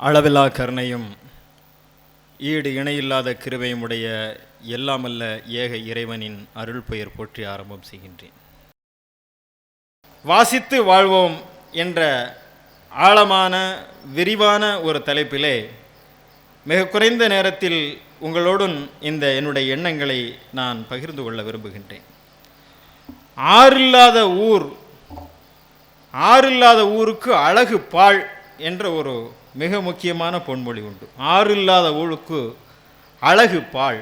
அளவில்லா கருணையும் ஈடு இணையில்லாத கிருவையும் உடைய எல்லாமல்ல ஏக இறைவனின் அருள் பெயர் போற்றி ஆரம்பம் செய்கின்றேன். வாசித்து வாழ்வோம் என்ற ஆழமான விரிவான ஒரு தலைப்பிலே மிக குறைந்த நேரத்தில் உங்களோடும் இந்த என்னுடைய எண்ணங்களை நான் பகிர்ந்து கொள்ள விரும்புகின்றேன். ஆறில்லாத ஊர் ஆறில்லாத ஊருக்கு அழகு பாழ் என்ற ஒரு மிக முக்கியமான பொன்மொழி உண்டு. ஆறு இல்லாத ஊழுக்கு அழகு பாழ்.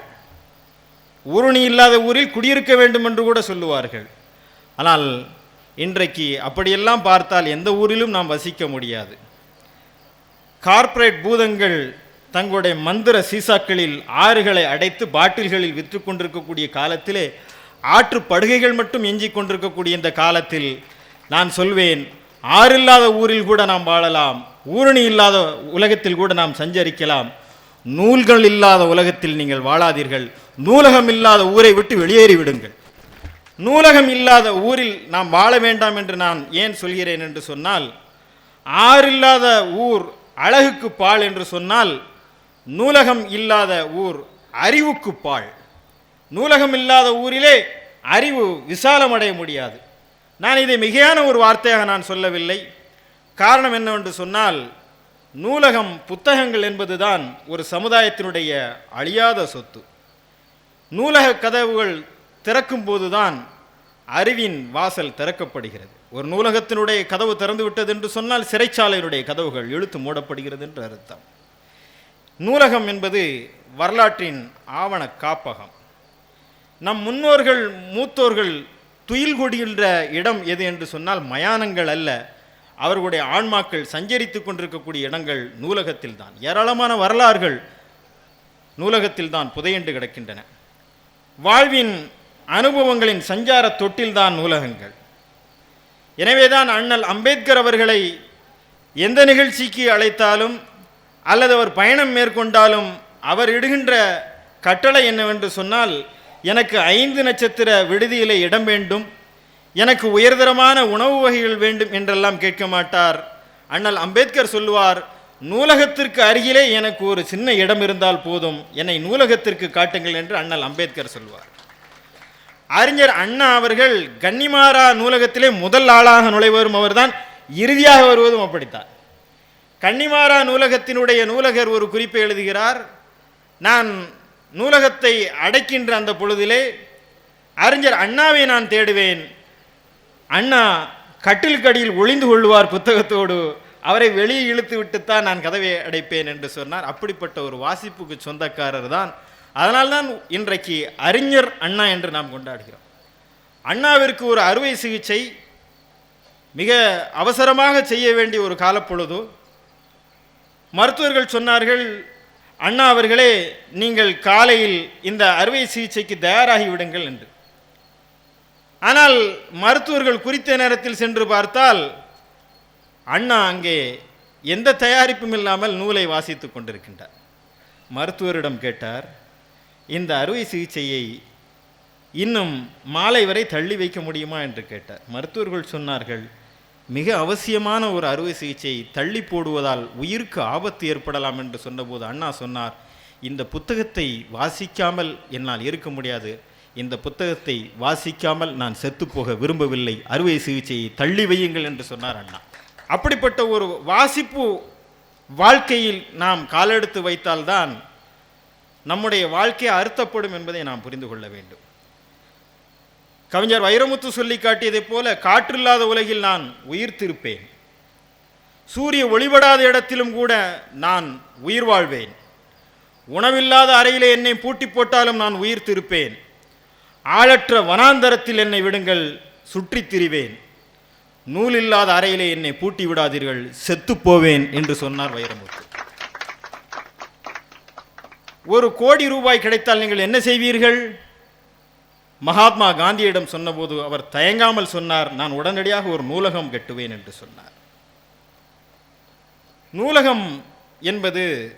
ஊருணி இல்லாத ஊரில் குடியிருக்க வேண்டும் என்று கூட சொல்லுவார்கள். ஆனால் இன்றைக்கு அப்படியெல்லாம் பார்த்தால் எந்த ஊரிலும் நாம் வசிக்க முடியாது. கார்ப்பரேட் பூதங்கள் தங்களுடைய மந்திர சீசாக்களில் ஆறுகளை அடைத்து பாட்டில்களில் விற்று கொண்டிருக்கக்கூடிய காலத்திலே ஆற்று படுகைகள் மட்டும் எஞ்சி கொண்டிருக்கக்கூடிய இந்த காலத்தில் நான் சொல்வேன் ஆறில்லாத ஊரில் கூட நாம் வாழலாம். ஊரணி இல்லாத உலகத்தில் கூட நாம் சஞ்சரிக்கலாம். நூல்கள் இல்லாத உலகத்தில் நீங்கள் வாழாதீர்கள். நூலகம் இல்லாத ஊரை விட்டு வெளியேறி விடுங்கள். நூலகம் இல்லாத ஊரில் நாம் வாழ வேண்டாம் என்று நான் ஏன் சொல்கிறேன் என்று சொன்னால் ஆறில்லாத ஊர் அழகுக்கு பால் என்று சொன்னால் நூலகம் இல்லாத ஊர் அறிவுக்கு பால். நூலகம் இல்லாத ஊரிலே அறிவு விசாலமடைய முடியாது. நான் இதை மிகையான ஒரு வார்த்தையாக நான் சொல்லவில்லை. காரணம் என்னவென்று சொன்னால் நூலகம் புத்தகங்கள் என்பதுதான் ஒரு சமுதாயத்தினுடைய அழியாத சொத்து. நூலக கதவுகள் திறக்கும் போதுதான் அறிவின் வாசல் திறக்கப்படுகிறது. ஒரு நூலகத்தினுடைய கதவு திறந்து விட்டது என்று சொன்னால் சிறைச்சாலையினுடைய கதவுகள் இழுத்து மூடப்படுகிறது என்று அர்த்தம். நூலகம் என்பது வரலாற்றின் ஆவண காப்பகம். நம் முன்னோர்கள் மூத்தோர்கள் துயில் கொடுகின்ற இடம் எது என்று சொன்னால் மயானங்கள் அல்ல. அவர்களுடைய ஆன்மாக்கள் சஞ்சரித்து கொண்டிருக்கக்கூடிய இடங்கள் நூலகத்தில் தான் ஏராளமான வரலாறுகள் நூலகத்தில் தான் புதையண்டு கிடக்கின்றன. வாழ்வின் அனுபவங்களின் சஞ்சார தொட்டில்தான் நூலகங்கள். எனவேதான் அண்ணல் அம்பேத்கர் அவர்களை எந்த நிகழ்ச்சிக்கு அழைத்தாலும் அல்லது அவர் பயணம் மேற்கொண்டாலும் அவர் இடுகின்ற கட்டளை என்னவென்று சொன்னால் எனக்கு ஐந்து நட்சத்திர விடுதியிலே இடம் வேண்டும் எனக்கு உயர்தரமான உணவு வகைகள் வேண்டும் என்றெல்லாம் கேட்க மாட்டார். அண்ணல் அம்பேத்கர் சொல்லுவார் நூலகத்திற்கு அருகிலே எனக்கு ஒரு சின்ன இடம் இருந்தால் போதும். என்னை நூலகத்திற்கு காட்டுங்கள் என்று அண்ணல் அம்பேத்கர் சொல்வார் அறிஞர் அண்ணா அவர்கள் கன்னிமாரா நூலகத்திலே முதல் ஆளாக நுழைவரும் அவர்தான். இறுதியாக வருவதும் அப்படித்தான். கன்னிமாரா நூலகத்தினுடைய நூலகர் ஒரு குறிப்பை எழுதுகிறார். நான் நூலகத்தை அடைக்கின்ற அந்த பொழுதிலே அறிஞர் அண்ணாவை நான் தேடுவேன். அண்ணா கட்டிலுக்கடியில் ஒளிந்து கொள்வார் புத்தகத்தோடு. அவரை வெளியே இழுத்து விட்டுத்தான் நான் கதவை அடைப்பேன் என்று சொன்னார். அப்படிப்பட்ட ஒரு வாசிப்புக்கு சொந்தக்காரர் தான். அதனால்தான் இன்றைக்கு அறிஞர் அண்ணா என்று நாம் கொண்டாடுகிறோம். அண்ணாவிற்கு ஒரு அறுவை சிகிச்சை மிக அவசரமாக செய்ய வேண்டிய ஒரு காலப்பொழுது. மருத்துவர்கள் சொன்னார்கள் அண்ணா அவர்களே நீங்கள் காலையில் இந்த அறுவை சிகிச்சைக்கு தயாராகி விடுங்கள் என்று. ஆனால் மருத்துவர்கள் குறித்த நேரத்தில் சென்று பார்த்தால் அண்ணா அங்கே எந்த தயாரிப்பும் இல்லாமல் நூலை வாசித்து கொண்டிருக்கின்றார். மருத்துவரிடம் கேட்டார் இந்த அறுவை சிகிச்சையை இன்னும் மாலை வரை தள்ளி வைக்க முடியுமா? என்று கேட்டார். மருத்துவர்கள் சொன்னார்கள் மிக அவசியமான ஒரு அறுவை சிகிச்சையை தள்ளி போடுவதால் உயிருக்கு ஆபத்து ஏற்படலாம் என்று சொன்னபோது அண்ணா சொன்னார் இந்த புத்தகத்தை வாசிக்காமல் என்னால் இருக்க முடியாது. இந்த புத்தகத்தை வாசிக்காமல் நான் செத்துப்போக விரும்பவில்லை. அறுவை சிகிச்சையை தள்ளி வையுங்கள் என்று சொன்னார் அண்ணா. அப்படிப்பட்ட ஒரு வாசிப்பு வாழ்க்கையில் நாம் காலெடுத்து வைத்தால்தான் நம்முடைய வாழ்க்கை அறுத்தப்படும் என்பதை நாம் புரிந்து கொள்ள வேண்டும். கவிஞர் வைரமுத்து சொல்லி காட்டியதைப் போல காற்றில்லாத உலகில் நான் உயிர்த்திருப்பேன். சூரிய ஒளிபடாத இடத்திலும் கூட நான் உயிர் வாழ்வேன். உணவில்லாத அறையிலே என்னை பூட்டி போட்டாலும் நான் உயிர்த்திருப்பேன். ஆளற்ற வனாந்தரத்தில் என்னை விடுங்கள் சுற்றித் திரிவேன். நூல் இல்லாத அறையிலே என்னை பூட்டி விடாதீர்கள் செத்துப்போவேன் என்று சொன்னார் வைரமுத்து. ஒரு கோடி ரூபாய் கிடைத்தால் நீங்கள் என்ன செய்வீர்கள்? மகாத்மா காந்தியிடம் சொன்னபோது அவர் தயங்காமல் சொன்னார் நான் உடனடியாக ஒரு நூலகம் கட்டுவேன் என்று சொன்னார். நூலகம் என்பது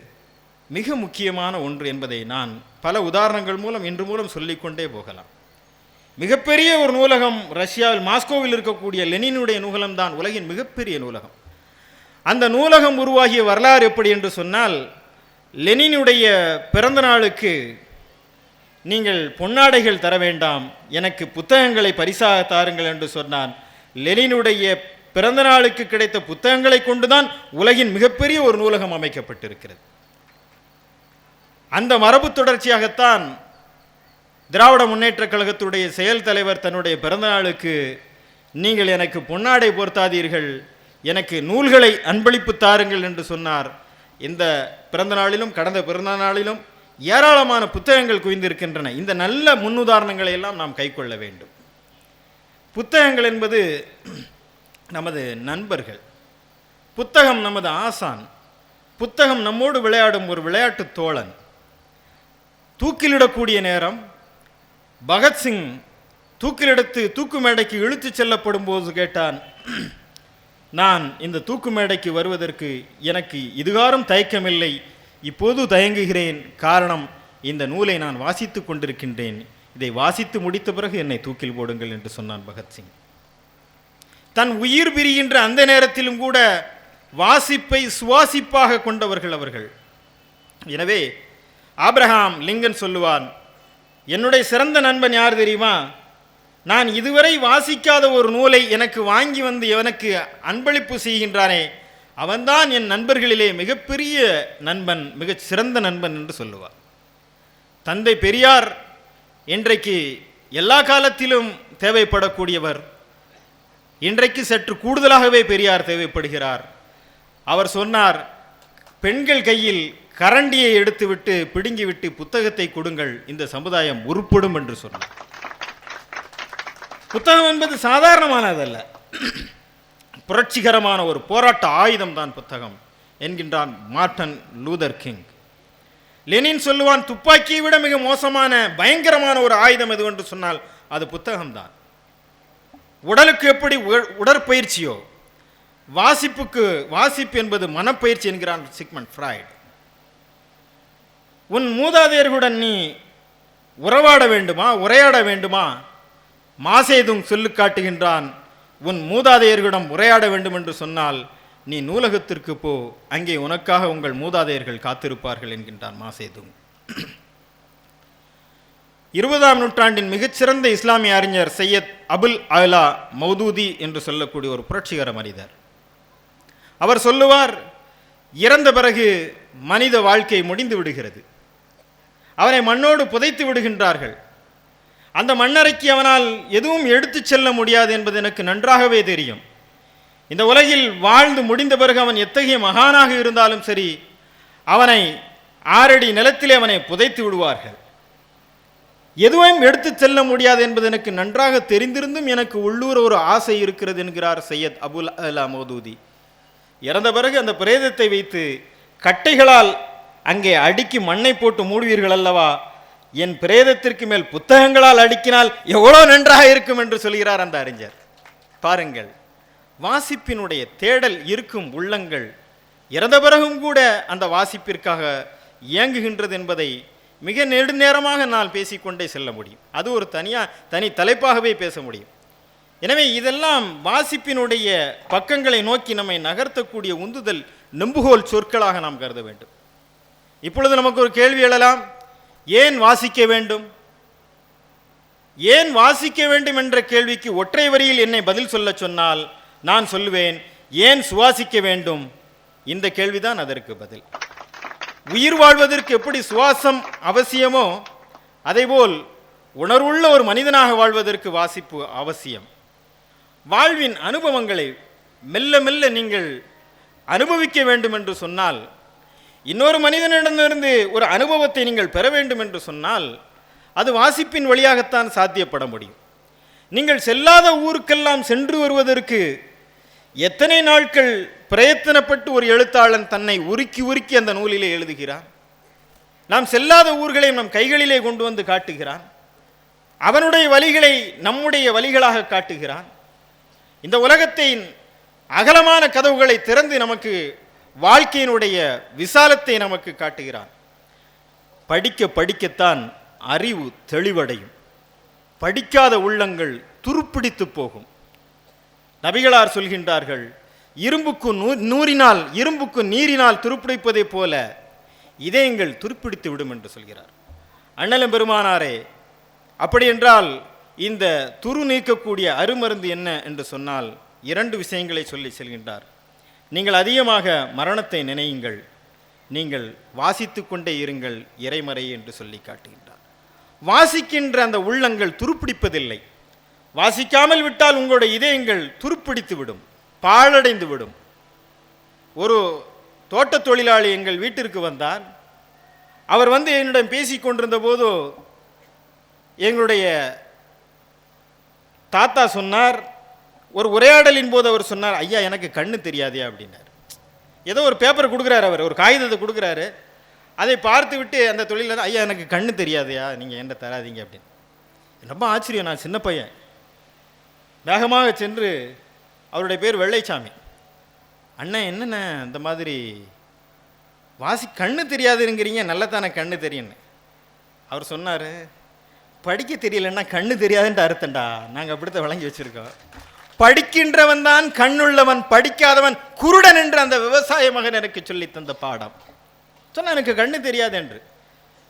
மிக முக்கியமான ஒன்று என்பதை நான் பல உதாரணங்கள் மூலம் இன்று மூலம் சொல்லிக்கொண்டே போகலாம். மிகப்பெரிய ஒரு நூலகம் ரஷ்யாவில் மாஸ்கோவில் இருக்கக்கூடிய லெனினுடைய நூலகம் தான் உலகின் மிகப்பெரிய நூலகம். அந்த நூலகம் உருவாகிய வரலாறு எப்படி என்று சொன்னால் லெனினுடைய பிறந்த நாளுக்கு நீங்கள் பொன்னாடைகள் தர வேண்டாம் எனக்கு புத்தகங்களை பரிசாக தாருங்கள் என்று சொன்னான். லெனினுடைய பிறந்த நாளுக்கு கிடைத்த புத்தகங்களை கொண்டுதான் உலகின் மிகப்பெரிய ஒரு நூலகம் அமைக்கப்பட்டிருக்கிறது. அந்த மரபு தொடர்ச்சியாகத்தான் திராவிட முன்னேற்றக் கழகத்துடைய செயல் தலைவர் தன்னுடைய பிறந்தநாளுக்கு நீங்கள் எனக்கு பொன்னாடை பொருத்தாதீர்கள் எனக்கு நூல்களை அன்பளிப்பு தாருங்கள் என்று சொன்னார். இந்த பிறந்த நாளிலும் கடந்த பிறந்த நாளிலும் ஏராளமான புத்தகங்கள் குவிந்திருக்கின்றன. இந்த நல்ல முன்னுதாரணங்களை எல்லாம் நாம் கைக்கொள்ள வேண்டும். புத்தகங்கள் என்பது நமது நண்பர்கள் புத்தகம் நமது ஆசான் புத்தகம் நம்மோடு விளையாடும் ஒரு விளையாட்டு தோழன் தூக்கிலிடக்கூடிய நேரம் பகத்சிங் தூக்கிலெடுத்து தூக்கு மேடைக்கு இழுத்துச் செல்லப்படும் போது கேட்டான் நான் இந்த தூக்கு மேடைக்கு வருவதற்கு எனக்கு இதுகாரும் தயக்கமில்லை. இப்போது தயங்குகிறேன். காரணம் இந்த நூலை நான் வாசித்துக் கொண்டிருக்கின்றேன். இதை வாசித்து முடித்த பிறகு என்னை தூக்கில் போடுங்கள் என்று சொன்னான் பகத்சிங் தன் உயிர் பிரிகின்ற அந்த நேரத்திலும் கூட வாசிப்பை சுவாசிப்பாக கொண்டவர்கள் அவர்கள். எனவே ஆப்ரஹாம் லிங்கன் சொல்லுவான் என்னுடைய சிறந்த நண்பன் யார் தெரியுமா? நான் இதுவரை வாசிக்காத ஒரு நூலை எனக்கு வாங்கி வந்து எனக்கு அன்பளிப்பு செய்கின்றானே அவன்தான் என் நண்பர்களிலே மிகப்பெரிய நண்பன் மிகச் சிறந்த நண்பன் என்று சொல்லுவார். தந்தை பெரியார் இன்றைக்கு எல்லா காலத்திலும் தேவைப்படக்கூடியவர். இன்றைக்கு சற்று கூடுதலாகவே பெரியார் தேவைப்படுகிறார். அவர் சொன்னார் பெண்கள் கையில் கரண்டியை எடுத்துவிட்டு பிடுங்கிவிட்டு புத்தகத்தை கொடுங்கள். இந்த சமுதாயம் உருப்படும் என்று சொன்னார். புத்தகம் என்பது சாதாரணமானதல்ல. புரட்சிகரமான ஒரு போராட்ட ஆயுதம் தான் புத்தகம் என்கின்றான் மார்டன் லூதர் கிங். லெனின் சொல்லுவான் துப்பாக்கியை விட மிக மோசமான பயங்கரமான ஒரு ஆயுதம் எது என்று சொன்னால் அது புத்தகம்தான். உடலுக்கு எப்படி உ- உடற்பயிற்சியோ வாசிப்புக்கு வாசிப்பு என்பது மனப்பயிற்சி என்கிறான் சிக்மன் ஃப்ராய்டு. உன் மூதாதையர்களுடன் நீ உறவாட வேண்டுமா உரையாட வேண்டுமா? மாசேதும் சொல்லு காட்டுகின்றான் உன் மூதாதையர்களிடம் உரையாட வேண்டும் என்று சொன்னால் நீ நூலகத்திற்கு போ அங்கே உனக்காக உங்கள் மூதாதையர்கள் காத்திருப்பார்கள் என்கின்றான் மாசேதும். இருபதாம் நூற்றாண்டின் மிகச்சிறந்த இஸ்லாமிய அறிஞர் சையத் அபுல் அலா மௌதூதி என்று சொல்லக்கூடிய ஒரு புரட்சிகர மனிதர். அவர் சொல்லுவார் இறந்த பிறகு மனித வாழ்க்கை முடிந்து விடுகிறது. அவனை மண்ணோடு புதைத்து விடுகின்றார்கள். அந்த மண்ணறைக்கு அவனால் எதுவும் எடுத்துச் செல்ல முடியாது என்பது எனக்கு நன்றாகவே தெரியும். இந்த உலகில் வாழ்ந்து முடிந்த பிறகு அவன் எத்தகைய மகானாக இருந்தாலும் சரி அவனை ஆறடி நிலத்திலே அவனை புதைத்து விடுவார்கள். எதுவும் எடுத்துச் செல்ல முடியாது என்பது எனக்கு நன்றாக தெரிந்திருந்தும் எனக்கு உள்ளூர் ஒரு ஆசை இருக்கிறது என்கிறார் சையத் அபுல் அலா மோதூதி. இறந்த பிறகு அந்த பிரேதத்தை வைத்து கட்டைகளால் அங்கே அடுக்கி மண்ணை போட்டு மூடுவீர்கள் அல்லவா? என் பிரேதத்திற்கு மேல் புத்தகங்களால் அடுக்கினால் எவ்வளோ நன்றாக இருக்கும் என்று சொல்கிறார் அந்த அறிஞர். பாருங்கள் வாசிப்பினுடைய தேடல் இருக்கும் உள்ளங்கள் இறந்த பிறகும் கூட அந்த வாசிப்பிற்காக இயங்குகின்றது என்பதை மிக நெடுநேரமாக நான் பேசிக்கொண்டே செல்ல முடியும். அது ஒரு தனியாக தனி தலைப்பாகவே பேச முடியும். எனவே இதெல்லாம் வாசிப்பினுடைய பக்கங்களை நோக்கி நம்மை நகர்த்தக்கூடிய உந்துதல் நெம்புகோல் சொற்களாக நாம் கருத வேண்டும். இப்பொழுது நமக்கு ஒரு கேள்வி எழலாம். ஏன் வாசிக்க வேண்டும்? ஏன் வாசிக்க வேண்டும் என்ற கேள்விக்கு ஒற்றை வரியில் என்னை பதில் சொல்ல சொன்னால் நான் சொல்லுவேன் ஏன் சுவாசிக்க வேண்டும்? இந்த கேள்விதான் அதற்கு பதில். உயிர் வாழ்வதற்கு எப்படி சுவாசம் அவசியமோ அதேபோல் உணர்வுள்ள ஒரு மனிதனாக வாழ்வதற்கு வாசிப்பு அவசியம். வாழ்வின் அனுபவங்களை மெல்ல மெல்ல நீங்கள் அனுபவிக்க வேண்டும் என்று சொன்னால் இன்னொரு மனிதனிடமிருந்து ஒரு அனுபவத்தை நீங்கள் பெற வேண்டும் என்று சொன்னால் அது வாசிப்பின் வழியாகத்தான் சாத்தியப்பட முடியும். நீங்கள் செல்லாத ஊருக்கெல்லாம் சென்று வருவதற்கு எத்தனை நாட்கள் பிரயத்தனப்பட்டு ஒரு எழுத்தாளன் தன்னை உருக்கி உருக்கி அந்த நூலிலே எழுதுகிறான்? நாம் செல்லாத ஊர்களை நம் கைகளிலே கொண்டு வந்து காட்டுகிறான். அவனுடைய வழிகளை நம்முடைய வழிகளாக காட்டுகிறான். இந்த உலகத்தின் அகலமான கதவுகளை திறந்து நமக்கு வாழ்க்கையினுடைய விசாலத்தை நமக்கு காட்டுகிறான். படிக்க படிக்கத்தான் அறிவு தெளிவடையும். படிக்காத உள்ளங்கள் துருப்பிடித்து போகும். நபிகளார் சொல்கின்றார்கள் இரும்புக்கு நூ நூறினால் இரும்புக்கு நீரினால் துருப்பிடிப்பதைப் போல இதயங்கள் துருப்பிடித்து விடும் என்று சொல்கிறார். அண்ணலம் பெருமானாரே அப்படியென்றால் இந்த துரு நீக்கக்கூடிய அருமருந்து என்ன என்று சொன்னால் இரண்டு விஷயங்களை சொல்லி செல்கின்றார். நீங்கள் அதிகமாக மரணத்தை நினையுங்கள். நீங்கள் வாசித்து கொண்டே இருங்கள் இறைமறை என்று சொல்லி காட்டுகின்றார். வாசிக்கின்ற அந்த உள்ளங்கள் துருப்பிடிப்பதில்லை. வாசிக்காமல் விட்டால் உங்களுடைய இதயங்கள் துருப்பிடித்து விடும் பாழடைந்து விடும் ஒரு தோட்டத் தொழிலாளி எங்கள் வீட்டிற்கு வந்தார். அவர் வந்து என்னிடம் பேசிக் கொண்டிருந்த போது எங்களுடைய தாத்தா சொன்னார் ஒரு உரையாடலின் போது அவர் சொன்னார் ஐயா எனக்கு கண்ணு தெரியாதே அப்படின்னார். ஏதோ ஒரு பேப்பர் கொடுக்குறாரு அவர் ஒரு காகிதத்தை கொடுக்குறாரு. அதை பார்த்து விட்டு அந்த தொழிலில் ஐயா எனக்கு கண்ணு தெரியாதையா நீங்கள் என்ன தராதீங்க அப்படின்னு. ரொம்ப ஆச்சரியம். நான் சின்ன பையன். வேகமாக சென்று அவருடைய பேர் வெள்ளைச்சாமி. அண்ணன் என்னென்ன இந்த மாதிரி? வாசி கண்ணு தெரியாதுங்கிறீங்க நல்லதானே கண்ணு தெரியும்னு. அவர் சொன்னார் படிக்க தெரியலன்னா கண்ணு தெரியாதுன்ட்டு அர்த்தம்டா. நாங்கள் அப்படித்தான் விளங்கி வச்சுருக்கோம். படிக்கின்றவன் தான் கண்ணுள்ளவன் படிக்காதவன். குருடன் என்று அந்த விவசாய மகன் எனக்கு சொல்லி தந்த பாடம். சொன்னால் எனக்கு கண்ணு தெரியாது என்று.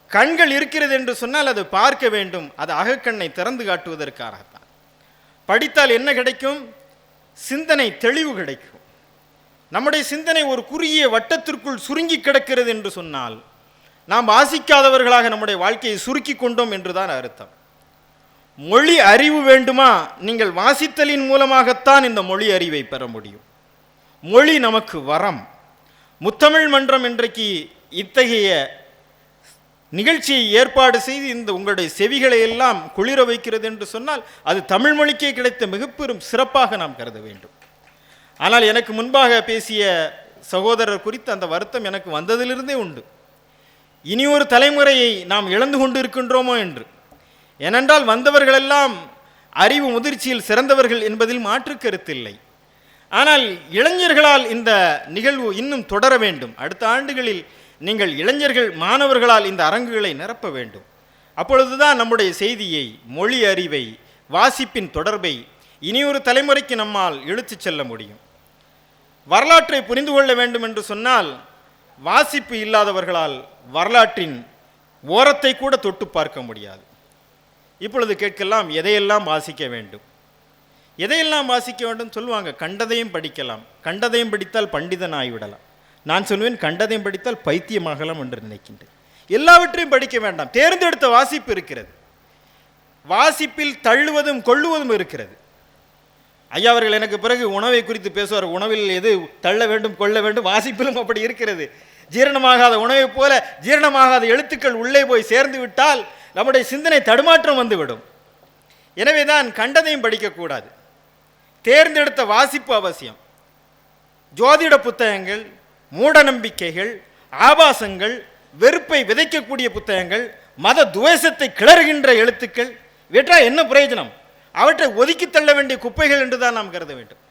கண்கள் இருக்கிறது என்று சொன்னால் அது பார்க்க வேண்டும். அது அகக்கண்ணை திறந்து காட்டுவதற்காகத்தான். படித்தால் என்ன கிடைக்கும்? சிந்தனை தெளிவு கிடைக்கும். நம்முடைய சிந்தனை ஒரு குறுகிய வட்டத்திற்குள் சுருங்கி கிடக்கிறது என்று சொன்னால் நாம் வாசிக்காதவர்களாக நம்முடைய வாழ்க்கையை சுருக்கி கொண்டோம் என்றுதான் அர்த்தம். மொழி அறிவு வேண்டுமா? நீங்கள் வாசித்தலின் மூலமாகத்தான் இந்த மொழி அறிவை பெற முடியும். மொழி நமக்கு வரம். முத்தமிழ் மன்றம் இன்றைக்கு இத்தகைய நிகழ்ச்சியை ஏற்பாடு செய்து இந்த உங்களுடைய செவிகளை எல்லாம் குளிர வைக்கிறது என்று சொன்னால் அது தமிழ் மொழிக்கே கிடைத்த மிகப்பெரும் சிறப்பாக நாம் கருத வேண்டும். ஆனால் எனக்கு முன்பாக பேசிய சகோதரர் குறித்து அந்த வருத்தம் எனக்கு வந்ததிலிருந்தே உண்டு. இனி ஒரு தலைமுறையை நாம் இழந்து கொண்டு இருக்கின்றோமோ என்று. ஏனென்றால் வந்தவர்களெல்லாம் அறிவு முதிர்ச்சியில் சிறந்தவர்கள் என்பதில் மாற்று கருத்தில்லை ஆனால் இளைஞர்களால் இந்த நிகழ்வு இன்னும் தொடர வேண்டும். அடுத்த ஆண்டுகளில் நீங்கள் இளைஞர்கள் மாணவர்களால் இந்த அரங்குகளை நிரப்ப வேண்டும். அப்பொழுதுதான் நம்முடைய செய்தியை மொழி அறிவை வாசிப்பின் தொடர்பை இனியொரு தலைமுறைக்கு நம்மால் இழுத்துச் செல்ல முடியும். வரலாற்றை புரிந்து கொள்ள வேண்டும் என்று சொன்னால் வாசிப்பு இல்லாதவர்களால் வரலாற்றின் ஓரத்தை கூட தொட்டு பார்க்க முடியாது. இப்பொழுது கேட்கலாம் எதையெல்லாம் வாசிக்க வேண்டும்? எதையெல்லாம் வாசிக்க வேண்டும் சொல்லுவாங்க கண்டதையும் படிக்கலாம். கண்டதையும் படித்தால் பண்டிதன் ஆகிவிடலாம் நான் சொல்வேன் கண்டதையும் படித்தால் பைத்தியமாகலாம் என்று நினைக்கின்றேன். எல்லாவற்றையும் படிக்க வேண்டாம். தேர்ந்தெடுத்த வாசிப்பு இருக்கிறது. வாசிப்பில் தள்ளுவதும் கொள்ளுவதும் இருக்கிறது. ஐயா அவர்கள் எனக்கு பிறகு உணவை குறித்து பேசுவார். உணவில் எது தள்ள வேண்டும் கொள்ள வேண்டும் வாசிப்பிலும் அப்படி இருக்கிறது. ஜீரணமாகாத உணவைப் போல ஜீரணமாகாத எழுத்துக்கள் உள்ளே போய் சேர்ந்து விட்டால் நம்முடைய சிந்தனை தடுமாற்றம் வந்துவிடும். எனவே தான் கண்டதையும் படிக்கக்கூடாது. தேர்ந்தெடுத்த வாசிப்பு அவசியம். ஜோதிட புத்தகங்கள் மூட நம்பிக்கைகள் ஆபாசங்கள் வெறுப்பை விதைக்கக்கூடிய புத்தகங்கள் மத துவேஷத்தை கிளறுகின்ற எழுத்துக்கள் இவற்றால் என்ன பிரயோஜனம்? அவற்றை ஒதுக்கி தள்ள வேண்டிய குப்பைகள் என்று தான் நாம் கருத வேண்டும்.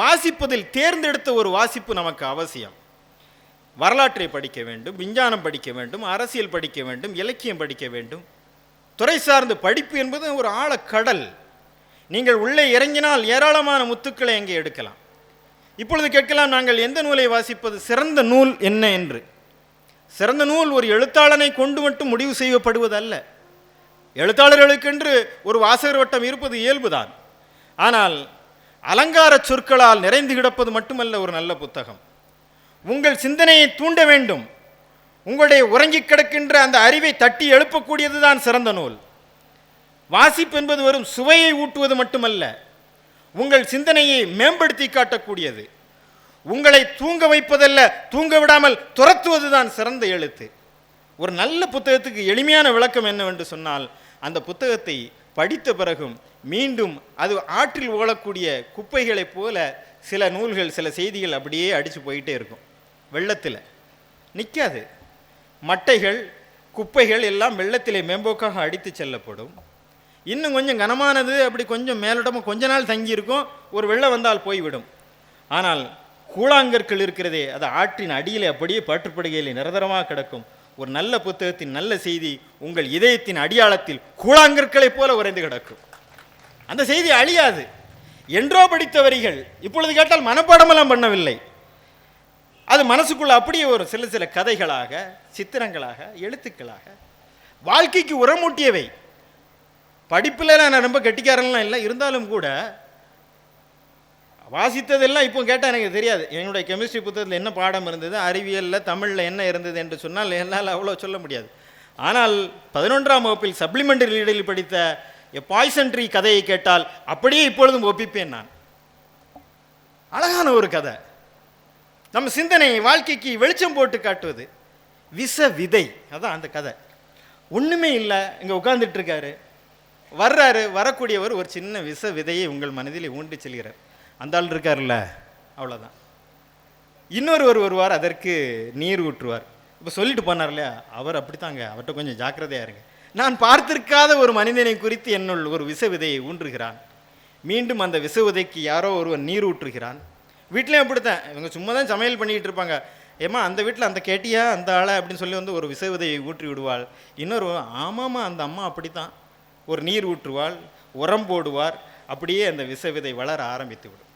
வாசிப்பதில் தேர்ந்தெடுத்த ஒரு வாசிப்பு நமக்கு அவசியம். வரலாற்றை படிக்க வேண்டும் விஞ்ஞானம் படிக்க வேண்டும் அரசியல் படிக்க வேண்டும் இலக்கியம் படிக்க வேண்டும். துறை சார்ந்த படிப்பு என்பது ஒரு ஆழக்கடல். நீங்கள் உள்ளே இறங்கினால் ஏராளமான முத்துக்களை அங்கே எடுக்கலாம். இப்பொழுது கேட்கலாம் நாங்கள் எந்த நூலை வாசிப்பது? சிறந்த நூல் என்ன என்று. சிறந்த நூல் ஒரு எழுத்தாளனை கொண்டு மட்டும் முடிவு செய்யப்படுவதல்ல. எழுத்தாளர்களுக்கென்று ஒரு வாசகர் வட்டம் இருப்பது இயல்புதான். ஆனால் அலங்கார சொற்களால் நிறைந்து கிடப்பது மட்டுமல்ல ஒரு நல்ல புத்தகம். உங்கள் சிந்தனையை தூண்ட வேண்டும். உங்களுடைய உறங்கிக் கிடக்கின்ற அந்த அறிவை தட்டி எழுப்பக்கூடியது தான் சிறந்த நூல். வாசிப்பு என்பது வெறும் சுவையை ஊட்டுவது மட்டுமல்ல உங்கள் சிந்தனையை மேம்படுத்தி காட்டக்கூடியது. உங்களை தூங்க வைப்பதல்ல தூங்க விடாமல் துரத்துவது தான் சிறந்த எழுத்து. ஒரு நல்ல புத்தகத்துக்கு எளிமையான விளக்கம் என்னவென்று சொன்னால் அந்த புத்தகத்தை படித்த பிறகும் மீண்டும் அது ஆற்றில் ஓடக்கூடிய குப்பைகளைப் போல சில நூல்கள் சில செய்திகள் அப்படியே அடித்து போயிட்டே இருக்கும். வெள்ளத்தில். நிற்காது மட்டைகள் குப்பைகள் எல்லாம் வெள்ளத்திலே மேம்போக்காக அடித்து செல்லப்படும். இன்னும் கொஞ்சம் கனமானது அப்படி கொஞ்சம் மேலோட்டமாக கொஞ்ச நாள் தங்கியிருக்கும். ஒரு வெள்ளம் வந்தால் போய்விடும். ஆனால் கூழாங்கற்கள் இருக்கிறதே அது ஆற்றின் அடியிலே அப்படியே பாற்றுப்படுகையில் நிரந்தரமாக கிடக்கும். ஒரு நல்ல புத்தகத்தின் நல்ல செய்தி உங்கள் இதயத்தின் அடியாளத்தில் கூழாங்கற்களைப் போல உறைந்து கிடக்கும். அந்த செய்தி அழியாது. என்றோ படித்த வரிகள் இப்பொழுது கேட்டால் மனப்பாடமெல்லாம் பண்ணவில்லை. அது மனசுக்குள்ள அப்படியே ஒரு சில சில கதைகளாக சித்திரங்களாக எழுத்துக்களாக. வாழ்க்கைக்கு உரமூட்டியவை. படிப்பில் நான் ரொம்ப கெட்டிக்காரன்லாம் இல்லை இருந்தாலும் கூட வாசித்ததெல்லாம் இப்போ கேட்டால் எனக்கு தெரியாது. என்னுடைய கெமிஸ்ட்ரி புத்தகத்தில் என்ன பாடம் இருந்தது அறிவியலில் தமிழில் என்ன இருந்தது என்று சொன்னால் என்னால் அவ்வளோ சொல்ல முடியாது. ஆனால் பதினொன்றாம் வகுப்பில் சப்ளிமெண்டரி ரீடில் படித்த எ பாய்சன் ட்ரீ கதையை கேட்டால் அப்படியே இப்பொழுதும் ஒப்பிப்பேன் நான். அழகான ஒரு கதை. நம்ம சிந்தனை வாழ்க்கைக்கு வெளிச்சம் போட்டு காட்டுவது. விச விதை. அதான் அந்த கதை. ஒன்றுமே இல்லை. இங்கே உட்கார்ந்துட்டு இருக்காரு வர்றாரு. வரக்கூடியவர் ஒரு சின்ன விச விதையை உங்கள் மனதில் ஊண்டு செல்கிறார். அந்த ஆள் இருக்கார்ல அவ்வளோதான் இன்னொருவர் வருவார். அதற்கு நீர் ஊற்றுவார். இப்போ சொல்லிட்டு போனார் இல்லையா? அவர் அப்படித்தாங்க. அவர்கிட்ட கொஞ்சம் ஜாக்கிரதையா இருங்க. நான் பார்த்திருக்காத ஒரு மனிதனை குறித்து என்னுள் ஒரு விச விதையை ஊன்றுகிறான். மீண்டும் அந்த விச விதைக்கு யாரோ ஒருவன் நீர் ஊற்றுகிறான். வீட்லேயும் அப்படித்தான். இவங்க சும்மா தான் சமையல் பண்ணிக்கிட்டு இருப்பாங்க. ஏம்மா அந்த வீட்டில் அந்த கேட்டியா அந்த ஆளை அப்படின்னு சொல்லி வந்து ஒரு விச ஊற்றி விடுவாள். இன்னொரு ஆமாம்மா அந்த அம்மா அப்படித்தான். ஒரு நீர் ஊற்றுவாள் உரம் போடுவார். அப்படியே அந்த விச விதை வளர ஆரம்பித்து விடும்.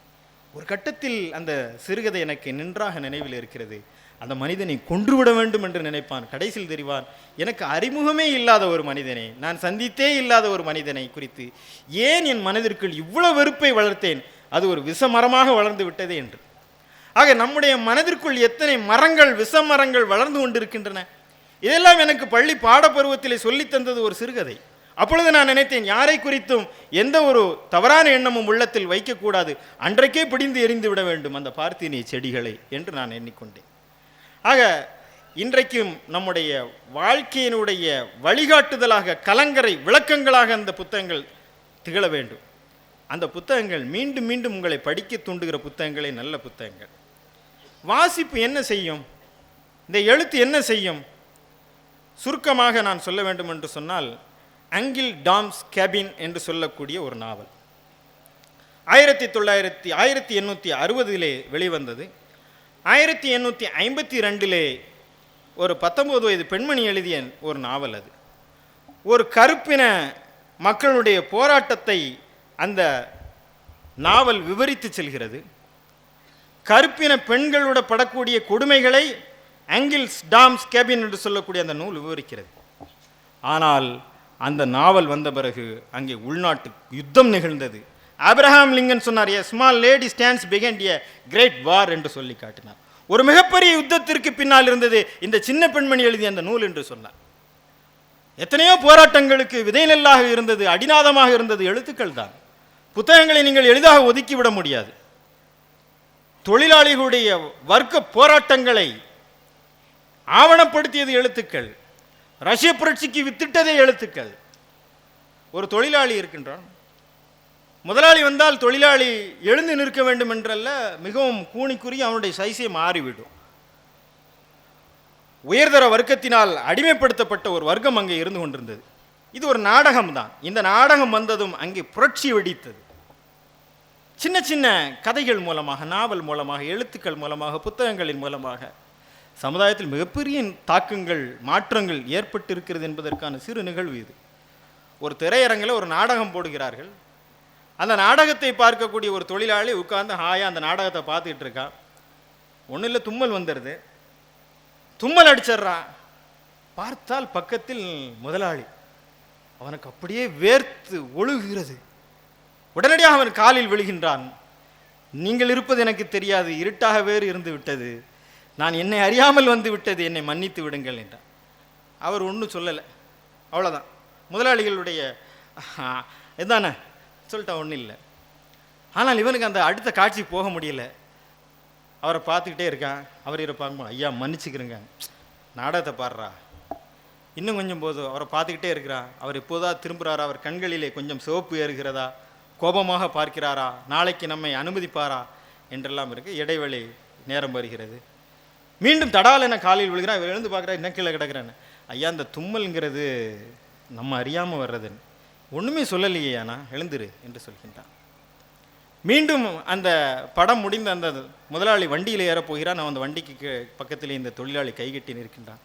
ஒரு கட்டத்தில் அந்த சிறுகதை எனக்கு நின்றாக நினைவில் இருக்கிறது. அந்த மனிதனை கொன்றுவிட வேண்டும் என்று நினைப்பான் கடைசியில் தெரிவான் எனக்கு அறிமுகமே இல்லாத ஒரு மனிதனை நான் சந்தித்தே இல்லாத ஒரு மனிதனை குறித்து. ஏன் என் மனதிற்குள் இவ்வளவு வெறுப்பை வளர்த்தேன்? அது ஒரு விஷமரமாக வளர்ந்து விட்டது என்று. ஆக நம்முடைய மனதிற்குள் எத்தனை மரங்கள் விஷமரங்கள் வளர்ந்து கொண்டிருக்கின்றன? இதெல்லாம் எனக்கு பள்ளி பாடப்பருவத்திலே சொல்லித் தந்தது ஒரு சிறுகதை. அப்பொழுது நான் நினைத்தேன் யாரை குறித்தும் எந்த ஒரு தவறான எண்ணமும் உள்ளத்தில் வைக்கக்கூடாது. அன்றைக்கே பிடிந்து எரிந்து விட வேண்டும் அந்த பார்த்தினி செடிகளை என்று நான் எண்ணிக்கொண்டேன். ஆக இன்றைக்கும் நம்முடைய வாழ்க்கையினுடைய வழிகாட்டுதலாக கலங்கரை விளக்கங்களாக அந்த புத்தகங்கள் திகழ வேண்டும். அந்த புத்தகங்கள் மீண்டும் மீண்டும் உங்களை படிக்க தூண்டுகிற புத்தகங்களே நல்ல புத்தகங்கள். வாசிப்பு என்ன செய்யும்? இந்த எழுத்து என்ன செய்யும்? சுருக்கமாக நான் சொல்ல வேண்டும் என்று சொன்னால் அங்கில் டாம்ஸ் கேபின் என்று சொல்லக்கூடிய ஒரு நாவல். ஆயிரத்தி தொள்ளாயிரத்தி ஆயிரத்தி எண்ணூற்றி அறுபதிலே வெளிவந்தது. ஆயிரத்தி எண்ணூற்றி ஐம்பத்தி ரெண்டிலே ஒரு பத்தொன்பது வயது பெண்மணி எழுதிய ஒரு நாவல் அது. ஒரு கருப்பின மக்களுடைய போராட்டத்தை அந்த நாவல் விவரித்து செல்கிறது. கருப்பின பெண்களோட படக்கூடிய கொடுமைகளை ஆங்கில்ஸ் டாம்ஸ் கேபின் என்று சொல்லக்கூடிய அந்த நூல் விவரிக்கிறது. ஆனால் அந்த நாவல் வந்த பிறகு அங்கே உள்நாட்டு யுத்தம் நிகழ்ந்தது. ஆபிரஹாம் லிங்கன் சொன்னார் a small lady stands behind a great war என்று சொல்லி காட்டினார். ஒரு மிகப்பெரிய யுத்தத்திற்கு பின்னால் இருந்தது இந்த சின்ன பெண்மணி எழுதிய அந்த நூல் என்று சொன்னார். எத்தனையோ போராட்டங்களுக்கு விதைநெல்லாக இருந்தது அடிநாதமாக இருந்தது எழுத்துக்கள் தான் புத்தகங்களை நீங்கள் எளிதாக ஒதுக்கிவிட முடியாது. தொழிலாளிகளுடைய வர்க்க போராட்டங்களை ஆவணப்படுத்தியது எழுத்துக்கள். ரஷ்ய புரட்சிக்கு வித்திட்டதே எழுத்துக்கள். ஒரு தொழிலாளி இருக்கின்றான். முதலாளி வந்தால் தொழிலாளி எழுந்து நிற்க வேண்டும் என்றல்ல மிகவும் கூணிக்குறி அவனுடைய சைஸே மாறிவிடும். உயர்தர வர்க்கத்தினால் அடிமைப்படுத்தப்பட்ட ஒரு வர்க்கம் அங்கே இருந்து கொண்டிருந்தது. இது ஒரு நாடகம்தான். இந்த நாடகம் வந்ததும் அங்கே புரட்சி வெடித்தது. சின்ன சின்ன கதைகள் மூலமாக நாவல் மூலமாக எழுத்துக்கள் மூலமாக புத்தகங்களின் மூலமாக சமுதாயத்தில் மிகப்பெரிய தாக்கங்கள் மாற்றங்கள் ஏற்பட்டு இருக்கிறது என்பதற்கான சிறு நிகழ்வு இது. ஒரு திரையரங்கில் ஒரு நாடகம் போடுகிறார்கள். அந்த நாடகத்தை பார்க்கக்கூடிய ஒரு தொழிலாளி உட்கார்ந்து ஹாயா அந்த நாடகத்தை பார்த்துக்கிட்டு இருக்கான் ஒன்றும் இல்லை தும்மல் வந்துடுது. தும்மல் அடிச்சிட்றான் பார்த்தால் பக்கத்தில் முதலாளி அவனுக்கு அப்படியே வேர்த்து ஒழுகுகிறது. உடனடியாக அவன் காலில் விழுகின்றான். நீங்கள் இருப்பது எனக்கு தெரியாது இருட்டாக வேறு இருந்து விட்டது. நான் என்னை அறியாமல் வந்து விட்டது என்னை மன்னித்து விடுங்கள் என்றார் அவர் ஒன்றும் சொல்லலை. அவ்வளோதான் முதலாளிகளுடைய இதானே சொல்லிட்டா ஒன்றும் இல்லை. ஆனால் இவனுக்கு அந்த அடுத்த காட்சி போக முடியல. அவரை பார்த்துக்கிட்டே இருக்கான். அவர் இவரை பார்க்கும்போது ஐயா மன்னிச்சுக்கிறேங்க. நாடகத்தை பாடுறா. இன்னும் கொஞ்சம் போதும். அவரை பார்த்துக்கிட்டே இருக்கிறா அவர் எப்போதா திரும்புகிறாரா அவர் கண்களிலே கொஞ்சம் சிவப்பு ஏறுகிறதா? கோபமாக பார்க்கிறாரா? நாளைக்கு நம்மை அனுமதிப்பாரா? என்றெல்லாம் இருக்குது இடைவெளி நேரம் வருகிறது. மீண்டும் தடால் என காலில் விழுகிறான் இவர் எழுந்து பார்க்குறா என்ன கீழே கிடக்குறான்னு ஐயா அந்த தும்மல்ங்கிறது நம்ம அறியாமல் வர்றதுன்னு. ஒன்றுமே சொல்லலையே ஆனா எழுந்துரு என்று சொல்கின்றான். மீண்டும் அந்த படம் முடிந்த அந்த முதலாளி வண்டியில் ஏறப்போகிறான் அவன் அந்த வண்டிக்கு கீ- பக்கத்திலே இந்த தொழிலாளி கைகட்டி நிற்கின்றான்.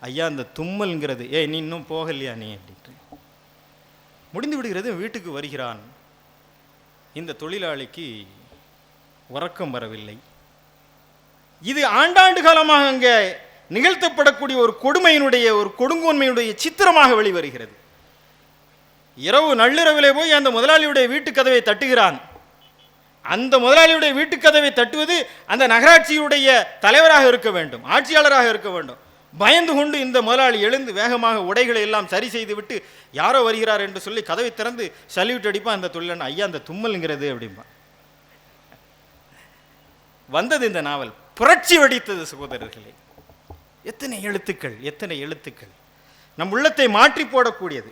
ஐயா அந்த தும்மல்ங்கிறது ஏ நீ இன்னும் போகலையா நீ? அப்படின்ட்டு. முடிந்து விடுகிறது. வீட்டுக்கு வருகிறான். இந்த தொழிலாளிக்கு உறக்கம் வரவில்லை. இது ஆண்டாண்டு காலமாக அங்கே நிகழ்த்தப்படக்கூடிய ஒரு கொடுமையினுடைய ஒரு கொடுங்கோன்மையினுடைய சித்திரமாக வெளிவருகிறது. இரவு நள்ளிரவிலே போய் அந்த முதலாளியுடைய வீட்டு கதவை தட்டுகிறான். அந்த முதலாளியுடைய வீட்டுக்கதவை தட்டுவது அந்த நகராட்சியுடைய தலைவராக இருக்க வேண்டும் ஆட்சியாளராக இருக்க வேண்டும். பயந்து கொண்டு இந்த முதலாளி எழுந்து வேகமாக உடைகளை எல்லாம் சரி செய்துவிட்டு யாரோ வருகிறார் என்று சொல்லி கதவை திறந்து சல்யூட் அடிப்பான் அந்த தொழிலன் ஐயா அந்த தும்மலுங்கிறது அப்படிம்பான் வந்தது இந்த நாவல். புரட்சி வெடித்தது சகோதரர்களே. எத்தனை எழுத்துக்கள் எத்தனை எழுத்துக்கள். நம் உள்ளத்தை மாற்றி போடக்கூடியது.